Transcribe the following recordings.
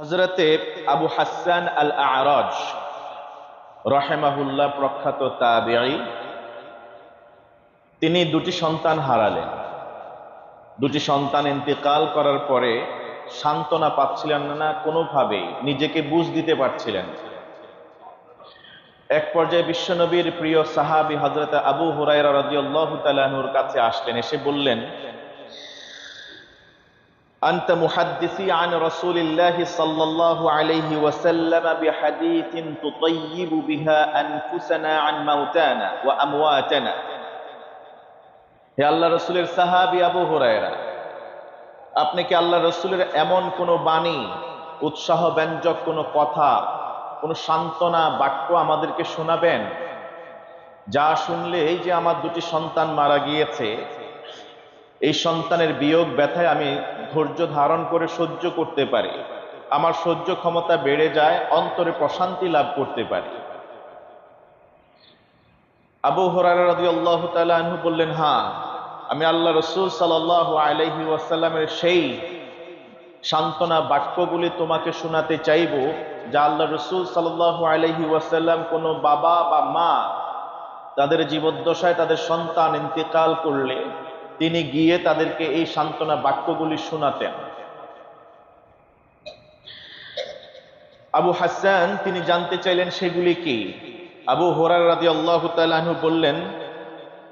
হজরতে আবু হাসান আল আরজ রহেমাহুল্লাহ প্রখ্যাত তাবিআই তিনি দুটি সন্তান হারালেন। দুটি সন্তান ইন্তেকাল করার পরে সান্ত্বনা পাচ্ছিলেন না কোনোভাবেই নিজেকে বুঝ দিতে পারছিলেন এক পর্যায়ে বিশ্বনবীর প্রিয় সাহাবি হজরত আবু হুরাইরা রাদিয়াল্লাহু তাআলার কাছে আসলেন, এসে বললেন أنت محدثي عن رسول الله صلى الله عليه وسلم بحديث تطيب بها أنفسنا عن موتانا وأمواتنا হে আল্লাহ রসুলের সাহাবি আবু হুরায়রা আপনি কি আল্লাহ রসুলের এমন কোনো বাণী উৎসাহ ব্যঞ্জক কোনো কথা কোনো সান্ত্বনা বাক্য আমাদেরকে শোনাবেন যা শুনলে এই যে আমার দুটি সন্তান মারা গিয়েছে এই সন্তানের বিয়োগ ব্যথায় আমি ধৈর্য ধারণ করে সহ্য করতে পারি। আমার সহ্য ক্ষমতা বেড়ে যায়, অন্তরে প্রশান্তি লাভ করতে পারি। আবু তাআলা আনহু বললেন হ্যাঁ আমি আল্লাহ রসুল সাল্লাল্লাহু আলাইহি ওয়াসাল্লামের সেই সান্ত্বনা বাক্যগুলি তোমাকে শোনাতে চাইব, যা আল্লাহ রসুল সাল্লাল্লাহু আলাইহি ওয়াসাল্লাম কোনো বাবা বা মা তাদের জীবদ্দশায় তাদের সন্তান ইন্তেকাল করলে তিনি গিয়ে তাদেরকে এই সান্ত্বনা বাক্যগুলি শোনাতেন। আবু হাসান, তিনি জানতে চাইলেন সেগুলি কি? আবু হোরার রাজি আল্লাহ বললেন,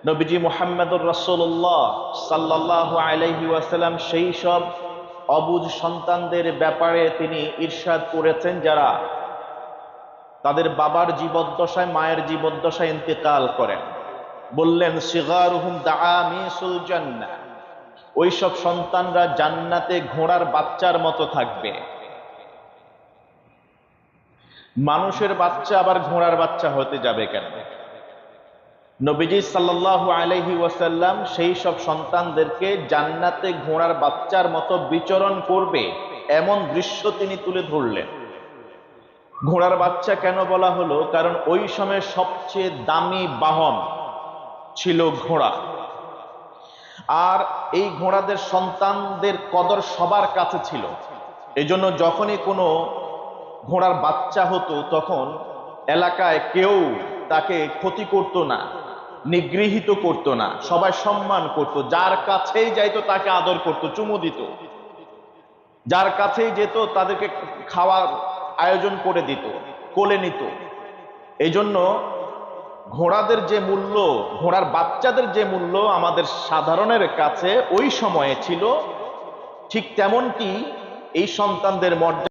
নবীজি মোহাম্মদুর রসোল্লাহ সাল্লাহ আলাইহি ওয়াসাল্লাম সেই সব অবুজ সন্তানদের ব্যাপারে তিনি ঈর্ষাদ করেছেন যারা তাদের বাবার জীবদ্দশায়, মায়ের জীবদ্দশায় ইন্তেকাল করেন। বললেন, সিগারুহুম দাআমিসুল জান্নাহ। ওই সব সন্তানরা জান্নাতে ঘোড়ার বাচ্চার মতো থাকবে। মানুষের বাচ্চা আবার ঘোড়ার বাচ্চা হতে যাবে কেন? নবীজি সাল্লাল্লাহু আলাইহি ওয়াসাল্লাম সেই সব সন্তানদেরকে জান্নাতে ঘোড়ার বাচ্চার মতো বিচরণ করবে এমন দৃশ্য তিনি তুলে ধরলেন। ঘোড়ার বাচ্চা কেন বলা হলো? কারণ ওই সময় সবচেয়ে দামি বাহন ছিল ঘোড়া। আর এই ঘোড়াদের সন্তানদের কদর সবার কাছে ছিল। এজন্য যখনই কোনো ঘোড়ার বাচ্চা হতো, তখন এলাকায় কেউ তাকে ক্ষতি করত না, নিগৃহীত করত না, সবাই সম্মান করত। যার কাছেই যাইতো, তাকে আদর করত, চুমু দিত। যার কাছেই যেত, তাদেরকে খাওয়ার আয়োজন করে দিত, কোলে নিত। এই জন্য ঘোড়াদের যে মূল্য, ঘোড়ার বাচ্চাদের যে মূল্য আমাদের সাধারণের কাছে ওই সময়ে ছিল, ঠিক তেমনটি এই সন্তানদের মর্যাদা